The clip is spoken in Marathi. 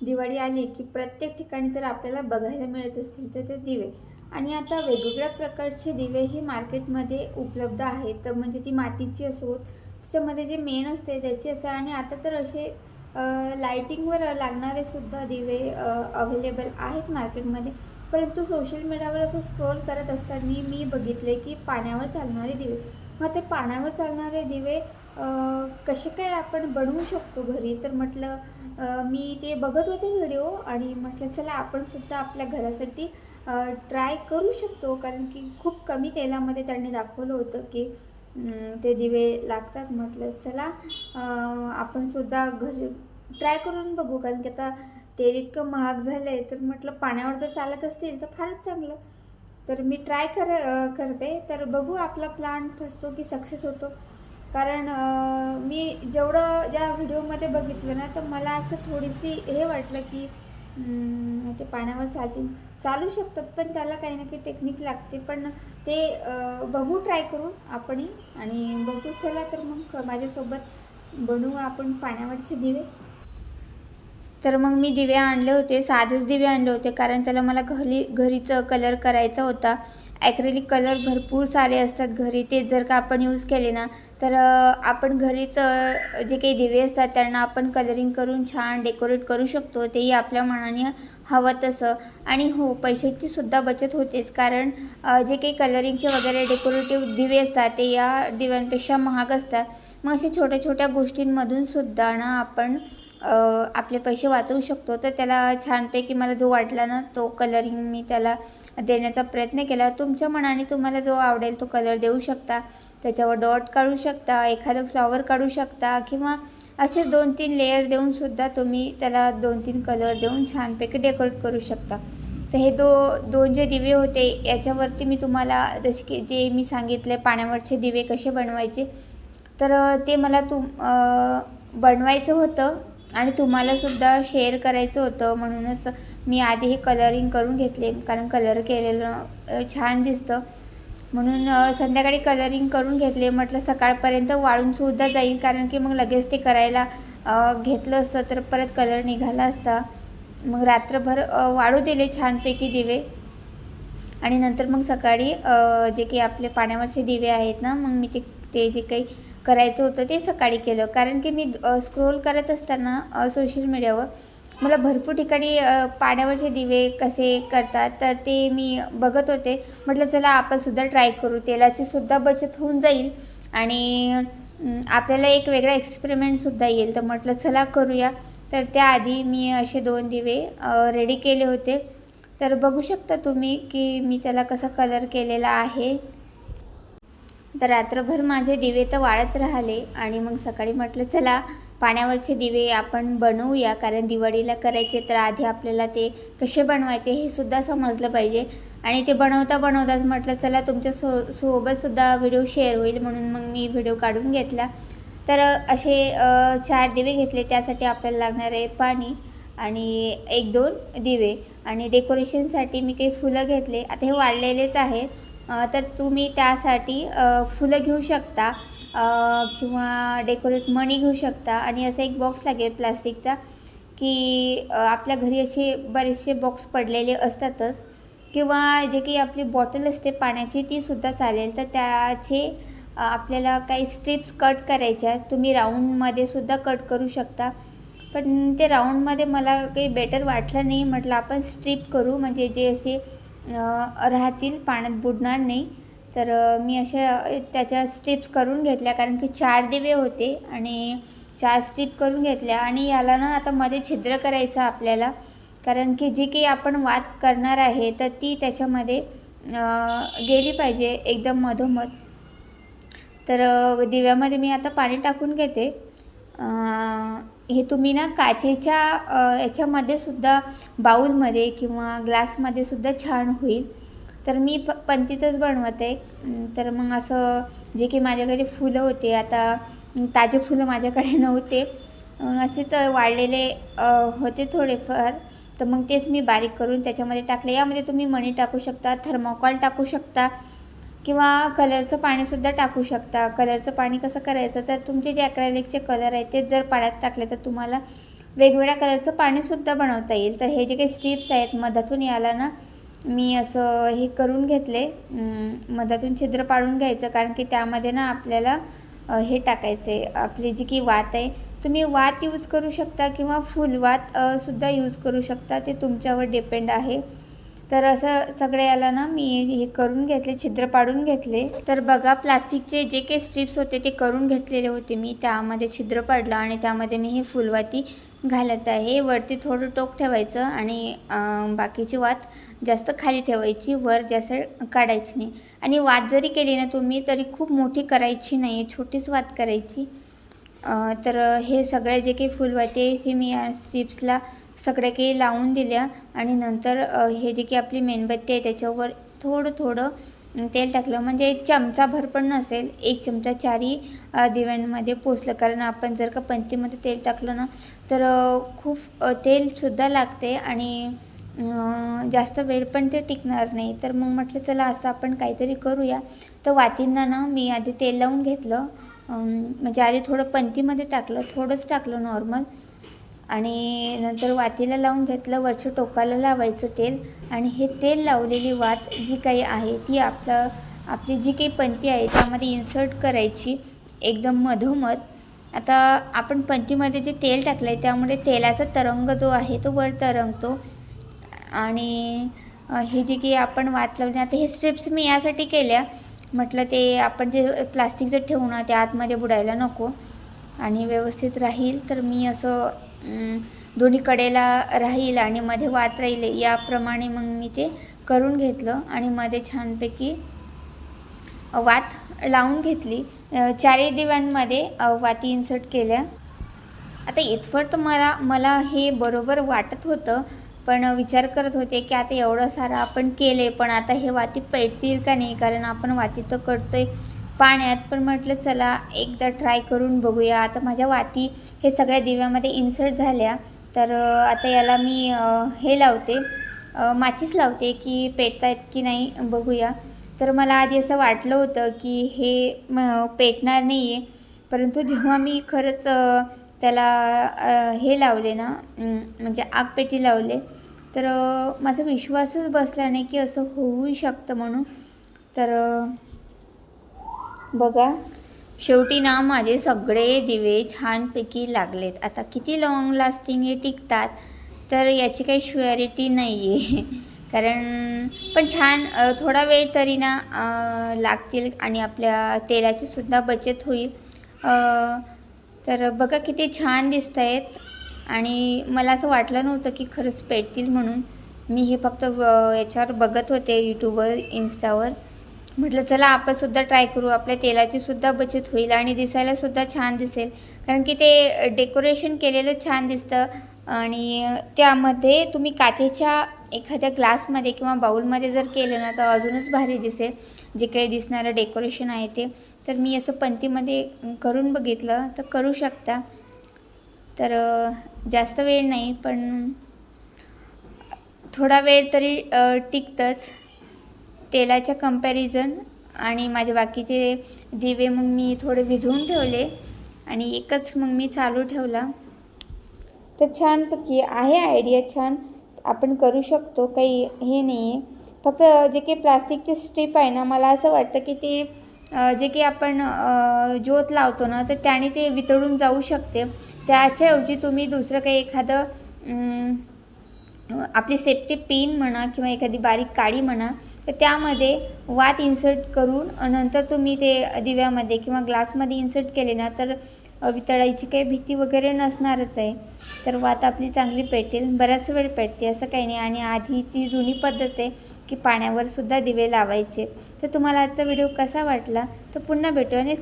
दिवाळी आली की प्रत्येक ठिकाणी जर आपल्याला बघायला मिळत असतील तर ते दिवे. आणि आता वेगवेगळ्या प्रकारचे दिवे ही मार्केटमध्ये उपलब्ध आहेत. तर म्हणजे ती मातीची असोत त्याच्यामध्ये जे मेन असते त्याची असतात. आणि आता तर असे लायटिंगवर लागणारे सुद्धा दिवे अवेलेबल आहेत मार्केटमध्ये. परंतु सोशल मीडियावर असं स्क्रोल करत असताना मी बघितले की पाण्यावर चालणारे दिवे. मग ते पाण्यावर चालणारे दिवे कसे काय आपण बनवू शकतो घरी? तर म्हटलं मी ते बघत होते व्हिडिओ आणि म्हटलं चला आपण सुद्धा आपल्या घरासाठी ट्राय करू शकतो. कारण की खूप कमी तेलामध्ये त्यांनी दाखवलं होतं की ते दिवे लागतात. म्हटलं चला आपण सुद्धा घरी ट्राय करून बघू. कारण की आता तेल इतकं महाग झालं आहे तर म्हटलं पाण्यावर जर चालत असतील तर फारच चांगलं. तर मी ट्राय कर करते. तर बघू आपला प्लान फसतो की सक्सेस होतो. कारण मी जेवढं ज्या व्हिडिओमध्ये बघितलं ना तर मला असं थोडीशी हे वाटलं की ते पाण्यावर चालतील. चालू शकतात पण त्याला काही ना काही टेक्निक लागते. पण ते बघू ट्राय करू आपणही. आणि बघू चला तर मग माझ्यासोबत बनवू आपण पाण्यावरचे दिवे. तर मग मी दिवे आणले होते साधेच दिवे आणले होते कारण त्याला मला घरी घरीचं कलर करायचा होता. ॲक्रेलिक कलर भरपूर सारे असतात घरी. ते जर का आपण यूज केले ना तर आपण घरीच जे काही दिवे असतात त्यांना आपण कलरिंग करून छान डेकोरेट करू शकतो. तेही आपल्या मनाने हवं तसं. आणि हो पैशाची सुद्धा बचत होतेच. कारण जे काही कलरिंगचे वगैरे डेकोरेटिव्ह दिवे असतात ते या दिव्यांपेक्षा महाग असतात. मग अशा छोट्या छोट्या गोष्टींमधून सुद्धा ना आपण आपले पैसे वाचवू शकतो. तर त्याला छानपैकी मला जो वाटला ना तो कलरिंग मी त्याला देण्याचा प्रयत्न केला. तुमच्या मनाने तुम्हाला जो आवडेल तो कलर देऊ शकता. त्याच्यावर डॉट काढू शकता एखादं फ्लॉवर काढू शकता किंवा असे दोन तीन लेअर देऊन सुद्धा तुम्ही त्याला दोन तीन कलर देऊन छानपैकी डेकोरेट करू शकता. तर हे दो दोन जे दिवे होते याच्यावरती मी तुम्हाला जसे की जे मी सांगितले पाण्यावरचे दिवे कसे बनवायचे तर ते मला तुम बनवायचं होतं. आणि तुम्हालासुद्धा शेअर करायचं होतं म्हणूनच मी आधी हे कलरिंग करून घेतले कारण कलर केलेलं छान दिसतं. म्हणून संध्याकाळी कलरिंग करून घेतले म्हटलं सकाळपर्यंत वाळूनसुद्धा जाईल कारण की मग लगेच ते करायला घेतलं असतं तर परत कलर निघाला असता. मग रात्रभर वाळू दिले छानपैकी दिवे. आणि नंतर मग सकाळी जे काही आपले पाण्यावरचे दिवे आहेत ना मग मी ते ते जे काही करायचं होतं ते सकाळी केलं. कारण की मी स्क्रोल करत असताना सोशल मीडियावर मला भरपूर ठिकाणी पाण्यावरचे दिवे कसे करतात तर ते मी बघत होते. म्हटलं चला आपण सुद्धा ट्राय करू. तेलाची सुद्धा बचत होऊन जाईल आणि आपल्याला एक वेगळा एक्सपेरिमेंटसुद्धा येईल. तर म्हटलं चला करूया. तर त्याआधी मी असे दोन दिवे रेडी केले होते. तर बघू शकता तुम्ही की मी त्याला कसा कलर केलेला आहे. तर रात्रभर माझे दिवे तर वाळत राहिले आणि मग सकाळी म्हटलं चला पाण्यावरचे दिवे आपण बनवूया कारण दिवाळीला करायचे तर आधी आपल्याला ते कसे बनवायचे हे सुद्धा समजलं पाहिजे. आणि ते बनवता बनवताच म्हटलं चला तुमच्या सो सोबतसुद्धा व्हिडिओ शेअर होईल म्हणून मग मी व्हिडिओ काढून घेतला. तर असे चार दिवे घेतले त्यासाठी आपल्याला लागणार आहे पाणी आणि एक दोन दिवे. आणि डेकोरेशनसाठी मी काही फुलं घेतले. आता हे वाढलेलेच आहेत. तर तुम्ही त्यासाठी फुलं घेऊ शकता किंवा डेकोरेट मणी घेऊ शकता. आणि असा एक बॉक्स लागेल प्लास्टिकचा की आपल्या घरी असे बरेचसे बॉक्स पडलेले असतातच. किंवा जे काही आपली बॉटल असते पाण्याची ती सुद्धा चालेल. तर त्याचे आपल्याला काही स्ट्रिप्स कट करायच्या. आहेत. तुम्ही राऊंडमध्ये सुद्धा कट करू शकता. पण ते राऊंडमध्ये मला काही बेटर वाटलं नाही. म्हटलं आपण स्ट्रिप करू. म्हणजे जे असे राहतील पाण्यात बुडणार नाही. तर मी अशा त्याच्या स्ट्रिप्स करून घेतल्या. कारण की चार दिवे होते आणि चार स्ट्रिप करून घेतल्या. आणि याला ना आता मध्ये छिद्र करायचं आपल्याला. कारण की जी काही आपण वाद करणार आहे तर ती त्याच्यामध्ये गेली पाहिजे एकदम मधोमध. तर दिव्यामध्ये मी आता पाणी टाकून घेते. हे तुम्ही ना काचेच्या याच्यामध्ये सुद्धा बाऊलमध्ये किंवा ग्लासमध्ये सुद्धा छान होईल. तर मी प पंतीतच बनवत. आहे तर मग असं जे की माझ्याकडे फुलं होते आता ताजे फुलं माझ्याकडे नव्हते. असेच वाढलेले होते थोडेफार. तर मग तेच मी बारीक करून त्याच्यामध्ये टाकले. यामध्ये तुम्ही मणी टाकू शकता थर्मोकॉल टाकू शकता. किंवा कलरचं पाणीसुद्धा टाकू शकता. कलरचं पाणी कसं करायचं? तर तुमचे जे ॲक्रेलिकचे कलर आहेत ते जर पाण्यात टाकले तर तुम्हाला वेगवेगळ्या कलरचं पाणीसुद्धा बनवता येईल. तर हे जे काही स्ट्रिप्स आहेत मधातून याला ना मी असं हे करून घेतले. मधातून छिद्र पाडून घ्यायचं कारण की त्यामध्ये ना आपल्याला हे टाकायचं आहे आपली जी की वात आहे तुम्ही वात यूज करू शकता किंवा फुलवात सुद्धा यूज करू शकता. ते तुमच्यावर डिपेंड आहे. तर असं सगळे याला ना मी हे करून घेतले छिद्र पाडून घेतले. तर बघा प्लास्टिकचे जे काही स्ट्रिप्स होते ते करून घेतलेले होते मी. त्यामध्ये छिद्र पाडलं आणि त्यामध्ये मी हे फुलवाती घालत आहे. वरती थोडं टोक ठेवायचं आणि बाकीची वात जास्त खाली ठेवायची. वर जास्त काढायची नाही. आणि वात जरी केली ना तुम्ही तरी खूप मोठी करायची नाही छोटीच वात करायची. तर हे सगळे जे काही फुलवाती आहे हे मी या स्ट्रिप्सला सगळ्या काही लावून दिल्या आणि नंतर हे जे की आपली मेणबत्ती आहे त्याच्यावर थोडं थोडं तेल टाकलं. म्हणजे एक चमचाभर पण नसेल एक चमचा चारही दिव्यांमध्ये पोचलं. कारण आपण जर का पंतीमध्ये तेल टाकलं ना तर खूप तेलसुद्धा लागते आणि जास्त वेळ पण ते टिकणार नाही. तर मग म्हटलं चला असं आपण काहीतरी करूया. तर वातींना ना मी आधी तेल लावून घेतलं. म्हणजे आधी थोडं पंतीमध्ये टाकलं थोडंच टाकलं नॉर्मल आणि नंतर वातीला लावून घेतलं वरच्या टोकाला लावायचं तेल आणि हे तेल लावलेली वात जी काही आहे ती आपलं आपली जी काही पंती आहे त्यामध्ये इन्सर्ट करायची एकदम मधोमध. आता आपण पंतीमध्ये जे तेल टाकलं आहे त्यामुळे तेलाचा तरंग जो आहे तो वर तरंगतो. आणि हे जे की आपण वात लावली आता हे स्ट्रिप्स मी यासाठी केल्या. म्हटलं ते आपण जे प्लास्टिकचं ठेवू ना ते आतमध्ये बुडायला नको आणि व्यवस्थित राहील. तर मी असं दोन्ही कडेला राहील आणि मध्ये वात राहील याप्रमाणे मग मी ते करून घेतलं आणि मध्ये छानपैकी वात लावून घेतली. चारही दिव्यांमध्ये वाती इन्सर्ट केल्या. आता इथवर तर मला मला हे बरोबर वाटत होतं पण विचार करत होते की आता एवढं सारं आपण केले पण आता हे वाती पेटतील का नाही? कारण आपण वाती तर करतोय. पाण्यात. पण म्हटलं चला एकदा ट्राय करून बघूया. आता माझ्या वाती हे सगळ्या दिव्यामध्ये इन्सर्ट झाल्या. तर आता याला मी हे लावते. माचीस लावते की पेटतायत की नाही बघूया. तर मला आधी असं वाटलं होतं की हे म पेटणार नाही आहे परंतु जेव्हा मी खरंच त्याला हे लावले ना म्हणजे आगपेटी लावले तर माझा विश्वासच बसला नाही की असं होऊ शकतं म्हणून. तर बघा. शेवटी ना माझे सगळे दिवे छानपैकी लागलेत. आता किती लाँग लास्टिंग हे टिकतात तर याची काही शुअरिटी नाही आहे कारण पण छान थोडा वेळ तरी ना लागतील आणि आपल्या तेलाची सुद्धा बचत होईल. तर बघा किती छान दिसत आहेत आणि मला असं वाटलं नव्हतं की खरंच पेटतील म्हणून. मी हे फक्त याच्यावर बघत होते यूट्यूबवर इन्स्टावर म्हटलं चला आपण सुद्धा ट्राय करू. आपल्या तेलाची सुद्धा बचत होईल आणि दिसायला सुद्धा छान दिसेल. कारण की ते डेकोरेशन केलेलं छान दिसतं. आणि त्यामध्ये तुम्ही काचेच्या एखाद्या ग्लासमध्ये किंवा बाऊलमध्ये जर केलं ना तर अजूनच भारी दिसेल. जे काही दिसणारं डेकोरेशन आहे ते. तर मी असं पंतीमध्ये करून बघितलं तर करू शकता. तर जास्त वेळ नाही पण थोडा वेळ तरी टिकतंच. तेलाच्या कंपॅरिझन आणि माझे बाकीचे दिवे मग मी थोडे विझवून ठेवले आणि एकच मग मी चालू ठेवला. तर छानपैकी आहे आयडिया छान. आपण करू शकतो काही हे नाही आहे फक्त जे काही प्लास्टिकचे स्ट्रीप आहे ना मला असं वाटतं की ते जे काही आपण ज्योत लावतो ना तर त्याने ते वितळून जाऊ शकते. त्याच्याऐवजी तुम्ही दुसरं काही एखादं आपली सेफ्टी पिन म्हणा किंवा एखादी बारीक काडी म्हणा तर त्यामध्ये वात इन्सर्ट करून नंतर तुम्ही ते दिव्यामध्ये किंवा ग्लासमध्ये इन्सर्ट केले ना तर वितळायची काही भीती वगैरे नसणारच आहे. तर वात आपली चांगली पेटेल बराच वेळ पेटते असं काही नाही. आणि आधीची जुनी पद्धत आहे की पाण्यावर सुद्धा दिवे लावायचे. तर तुम्हाला आजचा व्हिडिओ कसा वाटला? तर पुन्हा भेटू आणि